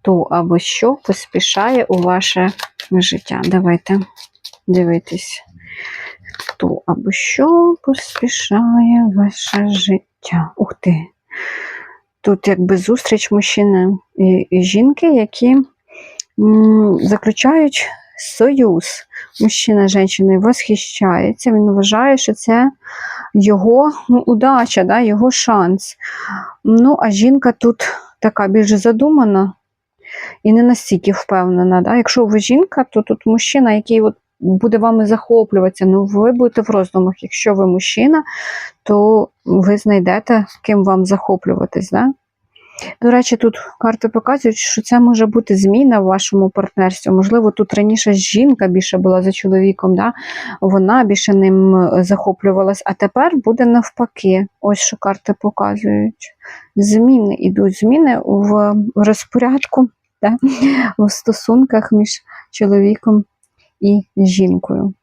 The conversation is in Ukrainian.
хто або що поспішає у ваше життя. Давайте дивитись. Хто або що поспішає ваше життя. Ух ти! Тут якби зустріч мужчини і, і жінки, які м, заключають союз. Мужчина жінкою восхищається, він вважає, що це його ну, удача, да, його шанс. Ну, а жінка тут така більш задумана і не настільки впевнена. Да? Якщо ви жінка, то тут мужчина, який от буде вами захоплюватися, ну ви будете в роздумах. Якщо ви мужчина, то ви знайдете, ким вам захоплюватись. Да? До речі, тут карти показують, що це може бути зміна в вашому партнерстві. Можливо, тут раніше жінка більше була за чоловіком, да? вона більше ним е, захоплювалась, а тепер буде навпаки. Ось що карти показують. Зміни ідуть, зміни в розпорядку, да? в стосунках між чоловіком і жінкою.